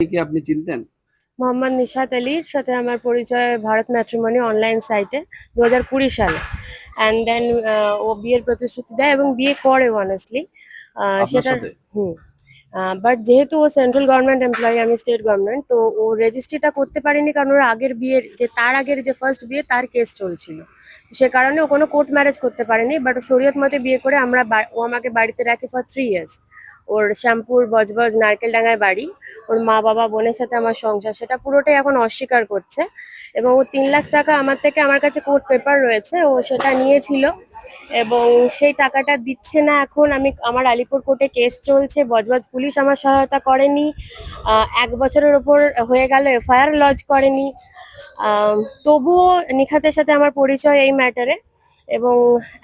কি আপনি চিনতেন? মোহাম্মদ নিশাত আলীর সাথে আমার পরিচয় ভারত ম্যাট্রিমনি অনলাইন সাইটে দু হাজার কুড়ি সালে। অ্যান্ড দেন ও বিয়ের প্রতিশ্রুতি দেয় এবং বিয়ে করে অনেস্টলি সেটা হুম। বাট যেহেতু ও সেন্ট্রাল গভর্নমেন্ট এমপ্লয়ি আমি স্টেট গভর্নমেন্ট তো ও রেজিস্ট্রিটা করতে পারেনি কারণ ওর আগের বিয়ের যে, তার আগের যে ফার্স্ট বিয়ে, তার কেস চলছিল। সে কারণে ও কোনো কোর্ট ম্যারেজ করতে পারেনি বাট ও শরীয়ত মতে বিয়ে করে আমরা ও আমাকে বাড়িতে রাখে ফর থ্রি ইয়ার্স ওর শ্যাম্পুর, বজবজ নারকেলডাঙ্গায় বাড়ি, ওর মা বাবা, বোনের সাথে আমার সংসার, সেটা পুরোটাই এখন অস্বীকার করছে। এবং ও তিন লাখ টাকা আমার থেকে আমার কাছে কোর্ট পেপার রয়েছে, ও সেটা নিয়েছিল। এবং সেই টাকাটা দিচ্ছে না এখন, আমি, আমার আলিপুর কোর্টে কেস চলছে, বজবজ পুলিশ আমার সহায়তা করেনি। এক বছরের ওপর হয়ে গেল, এফআইআর লজ করেনি। তবুও নিখাতের সাথে আমার পরিচয় এই ম্যাটারে এবং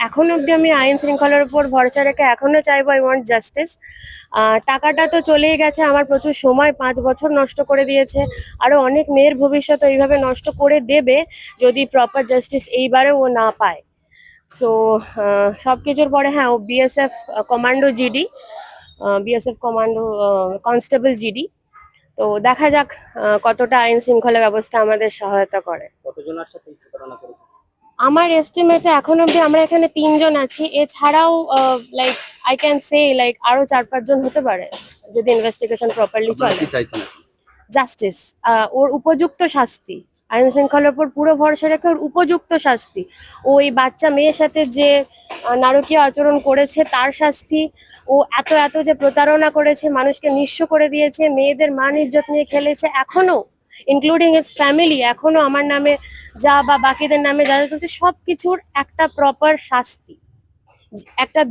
এখন অবধি আমি আইন শৃঙ্খলার উপর ভরসা রেখে এখনও চাইব আই ওয়ান্ট জাস্টিস টাকাটা তো চলেই গেছে, আমার প্রচুর সময়, পাঁচ বছর নষ্ট করে দিয়েছে। আরও অনেক মেয়ের ভবিষ্যৎ এইভাবে নষ্ট করে দেবে যদি প্রপার জাস্টিস এইবারেও ও না পায়। সো সব কিছুর পরে হ্যাঁ ও BSF commando GD BSF commando constable GD তো দেখা যাক কতটা আইন শৃঙ্খলা ব্যবস্থা আমাদের সহায়তা করে। আমার এস্টিমেটে এখন অবধি আমরা এখানে তিনজন আছি। এছাড়াও like I can say like আরও চার পাঁচজন হতে পারে যদি ইনভেস্টিগেশন প্রপারলি চলে। জাস্টিস ওর উপযুক্ত শাস্তি। আইন শৃঙ্খলার উপর পুরো ভরসা রেখে ওর উপযুক্ত শাস্তি। ও এই বাচ্চা মেয়ের সাথে যে নারকীয় আচরণ করেছে, তার শাস্তি। ও এত এত যে প্রতারণা করেছে, মানুষকে নিঃস্ব করে দিয়েছে, মেয়েদের মান ইজ্জত নিয়ে খেলেছে, এখনও ইনক্লুডিং ইস ফ্যামিলি এখনও আমার নামে যা বা বাকিদের নামে যা চলছে সব কিছুর একটা প্রপার শাস্তি। একটা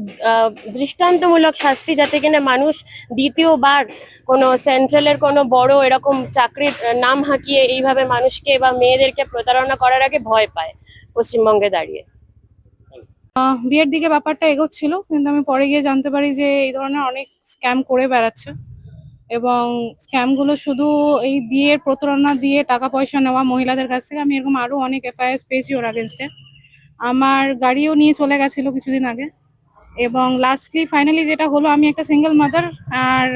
দৃষ্টান্তমূলক শাস্তি যাতে কিনা মানুষ দ্বিতীয়বার কোনো সেন্ট্রালের কোনো বড় এরকম চাকরির নাম হাঁকিয়ে এইভাবে মানুষকে বা মেয়েদেরকে প্রতারণা করার আগে ভয় পায় পশ্চিমবঙ্গে দাঁড়িয়ে। বিয়ের দিকে ব্যাপারটা এগোচ্ছিল, কিন্তু আমি পরে গিয়ে জানতে পারি যে এই ধরনের অনেক স্ক্যাম করে বেড়াচ্ছে এবং স্ক্যামগুলো শুধু এই বিয়ের প্রতারণা দিয়ে টাকা পয়সা নেওয়া মহিলাদের কাছ থেকে, আমি এরকম আরও অনেক এফআইআর পেয়েছি ওর আগেনস্টে আমার গাড়িও নিয়ে চলে গেছিল কিছুদিন আগে। এবং লাস্টলি ফাইনালি যেটা হলো, আমি একটা সিঙ্গেল মাদার আর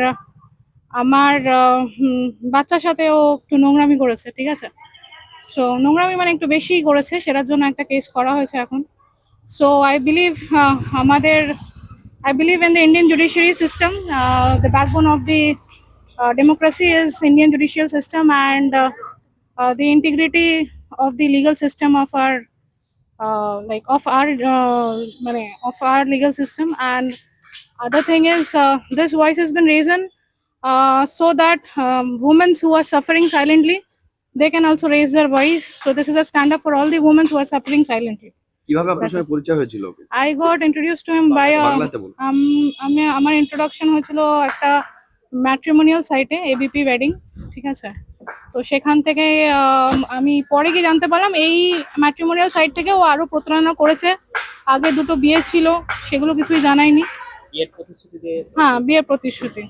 আমার বাচ্চার সাথে ও একটু নোংরামি করেছে, ঠিক আছে? সো নোংরামি মানে একটু বেশি করেছে, সেটার জন্য একটা কেস করা হয়েছে এখন। সো আই বিলিভ আমাদের I believe in the Indian judiciary system the backbone of the democracy is Indian judicial system and the integrity of the legal system of our like of our uh, মানে, of our legal system and other thing is uh, this voice has been raised uh, so that um, women who are suffering silently they can also raise their voice so this is a stand up for all the women who are suffering silently কিভাবে আপনার That's সঙ্গে পরিচয় হয়েছিল ওকে I got introduced to him by a বাংলাতে বলুন um, আমি আমার introduction হয়েছিল একটা ম্যাট্রিমোনিয়াল সাইটে এবিপি ওয়েডিং ঠিক আছে তো সেখান থেকে আমি পরে গিয়ে জানতে পারলাম এই ম্যাট্রিমোনিয়াল সাইট থেকে ও আরও প্রতারণা করেছে। আগে দুটো বিয়ে ছিল সেগুলো কিছুই জানায়নি। হ্যাঁ বিয়ের প্রতিশ্রুতি।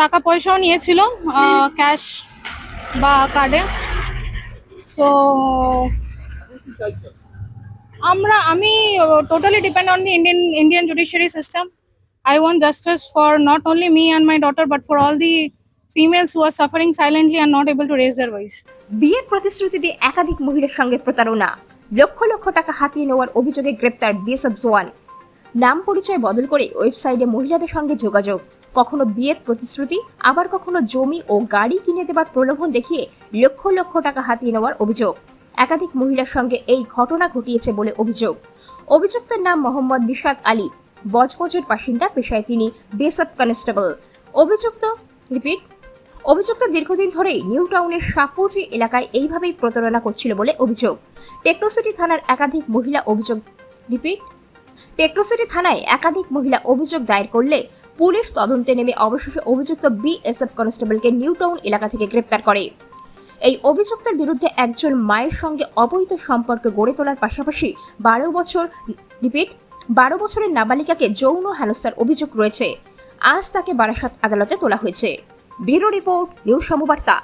টাকা পয়সাও নিয়েছিল ক্যাশ বা কার্ডে সো আমরা আমি totally depend on the Indian Indian judiciary system I want justice for not only me and my daughter but for all the females who are suffering silently are not able to raise their voice বিয়ের প্রতিশ্রুতি দিয়ে একাধিক মহিলার সঙ্গে প্রতারণা। লক্ষ লক্ষ টাকা হাতিয়ে নেওয়ার অভিযোগে গ্রেপ্তার বিএসএফ জওয়ান। নাম পরিচয় বদল করে ওয়েবসাইটে মহিলাদের সঙ্গে যোগাযোগ। কখনো বিয়ের প্রতিশ্রুতি, আবার কখনো জমি ও গাড়ি কিনে দেবার প্রলোভন দেখিয়ে লক্ষ লক্ষ টাকা হাতিয়ে নেওয়ার অভিযোগ। একাধিক মহিলার সঙ্গে এই ঘটনা ঘটিয়েছে বলে অভিযোগ। অভিযুক্তের নাম মোহাম্মদ নিশাদ আলী। বজবজের বাসিন্দা পেশায় তিনি। BSF constable. অভিযুক্ত, রিপিট অভিযুক্ত দীর্ঘদিন ধরেই নিউ টাউনের সাপুজি এলাকায় এইভাবেই প্রতারণা করছিল বলে অভিযোগ। টেকনোসিটি থানার একাধিক মহিলা অভিযোগ, রিপিট টেকনোসিটি থানায় একাধিক মহিলা অভিযোগ দায়ের করলে পুলিশ তদন্তে নেমে অবশেষে অভিযুক্ত বিএসএফ কনস্টেবলকে নিউ টাউন এলাকা থেকে গ্রেপ্তার করে। এই অভিযুক্তের বিরুদ্ধে একজন মায়ের সঙ্গে অবৈধ সম্পর্ক গড়ে তোলার পাশাপাশি বারো বছর, রিপিট, বারো বছরের নাবালিকাকে যৌন হেনস্থার অভিযোগ রয়েছে। আজ তাকে বারাসাত আদালতে তোলা হয়েছে। Bureau report news Samabarta.